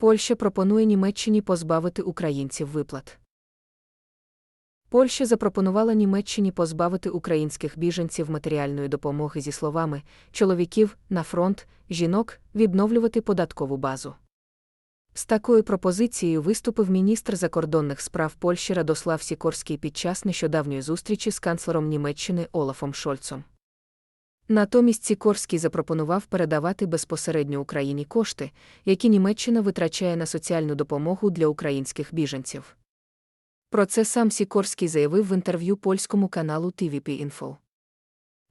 Польща пропонує Німеччині позбавити українців виплат. Польща запропонувала Німеччині позбавити українських біженців матеріальної допомоги зі словами чоловіків на фронт, жінок відновлювати податкову базу. З такою пропозицією виступив міністр закордонних справ Польщі Радослав Сікорський під час нещодавньої зустрічі з канцлером Німеччини Олафом Шольцом. Натомість Сікорський запропонував передавати безпосередньо Україні кошти, які Німеччина витрачає на соціальну допомогу для українських біженців. Про це сам Сікорський заявив в інтерв'ю польському каналу TVP Info.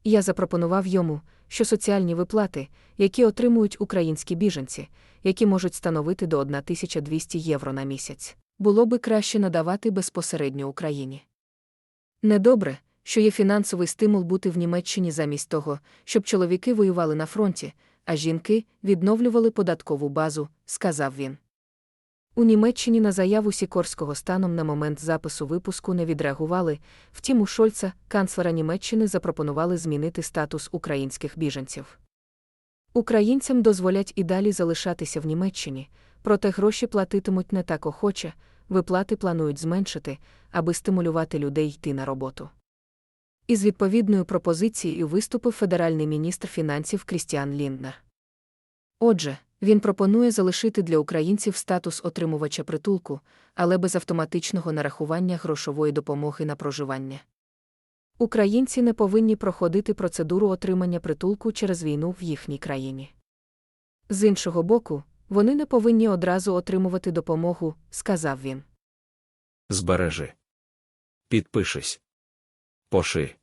Я запропонував йому, що соціальні виплати, які отримують українські біженці, які можуть становити до 1200 євро на місяць, було би краще надавати безпосередньо Україні. Недобре, що є фінансовий стимул бути в Німеччині замість того, щоб чоловіки воювали на фронті, а жінки відновлювали податкову базу, сказав він. У Німеччині на заяву Сікорського станом на момент запису випуску не відреагували, втім, у Шольца, канцлера Німеччини, запропонували змінити статус українських біженців. Українцям дозволять і далі залишатися в Німеччині, проте гроші платитимуть не так охоче, виплати планують зменшити, аби стимулювати людей йти на роботу. Із відповідною пропозицією виступив федеральний міністр фінансів Крістіан Лінднер. Отже, він пропонує залишити для українців статус отримувача притулку, але без автоматичного нарахування грошової допомоги на проживання. Українці не повинні проходити процедуру отримання притулку через війну в їхній країні. З іншого боку, вони не повинні одразу отримувати допомогу, сказав він. Збережи. Підпишись. Поши.